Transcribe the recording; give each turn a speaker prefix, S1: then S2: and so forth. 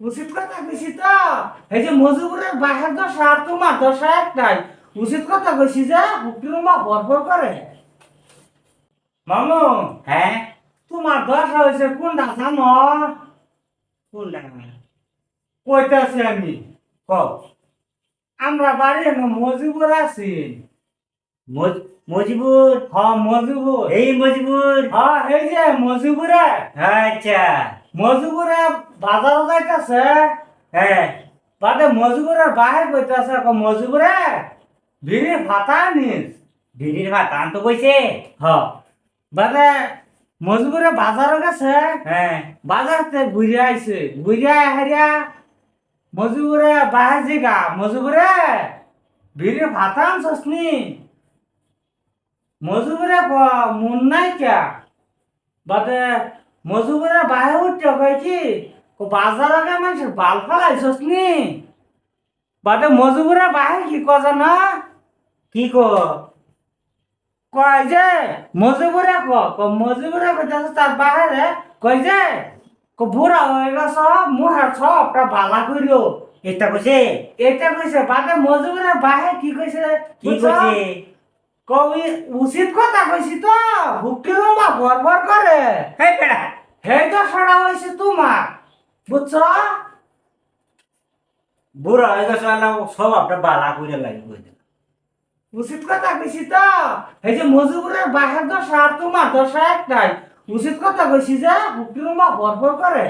S1: উচিত কথা কইছি তো। এই যে মজুবুরের বাহের দশা আর তোমার দশা একটাই। উচিত কথা কইছি যে হুকির মা ভরভর করে। মামু
S2: হ্যাঁ?
S1: তোমার দশা হয়েছে কোনটা জানো?
S2: কোনটা
S1: কইতাছি আমি
S2: কও।
S1: আমরা বাড়ি মজুবুর আছি।
S2: মজ- মজিবুর?
S1: হ মজুবুর।
S2: এই মজিবুর?
S1: হ্যাঁ এই যে মজুবুরে।
S2: আচ্ছা।
S1: মজুবুরে বাজার যাইতাছে
S2: হ্যাঁ
S1: বাদে মজুবুরের বাহির কইতাছে, কো মজুবুরে ভিড়ি ফাতা নিস
S2: ভিড়ির ভাত তো কইছে
S1: হ। বাদে মজুবুরে বাজার গেছে
S2: হ্যাঁ
S1: বাজারতে ঘুরে আইছে। ঘুরে হারিয়া মজুবুরে বাহির জিগা মজুবুরে ভিড়ি ফাতা আনছস নি? মজুবুরে ক, মন নাই কে? বাদে মজুবুরে বাহির উঠতে কয় কি কো বাজার আগে মানুষের বাল ফালাইছস নি? বাদে মজুবুরে বাহির কি কয় না
S2: কি কো?
S1: কয় যে মজুবুরে ক ক মজুবুরে কইতাছে তার বাহিরে কয় যে ক বুড়া হয়ে গেছ মুহার সবটা বালা করিও
S2: এটা কইছে?
S1: এটা কইছে। বাদে মজুবুরে বাহির কি কইছে?
S2: কি? কইছে?
S1: কই উচিত কথা কইছি তো হুকিল মা গড়বড় করে।
S2: হেই বেড়া।
S1: হে তো সরা হইছে তোমার। বুঝছ?
S2: বুড়া হয়ে গেছে সব আপনার বালা করে লাগি কই দিল
S1: উচিত কথা কইছি তো? এই যে মজুরের বাহের দশা আর তোমার দশা একটাই। উচিত কথা কইছি যে হুকিল মা গড়বড় করে।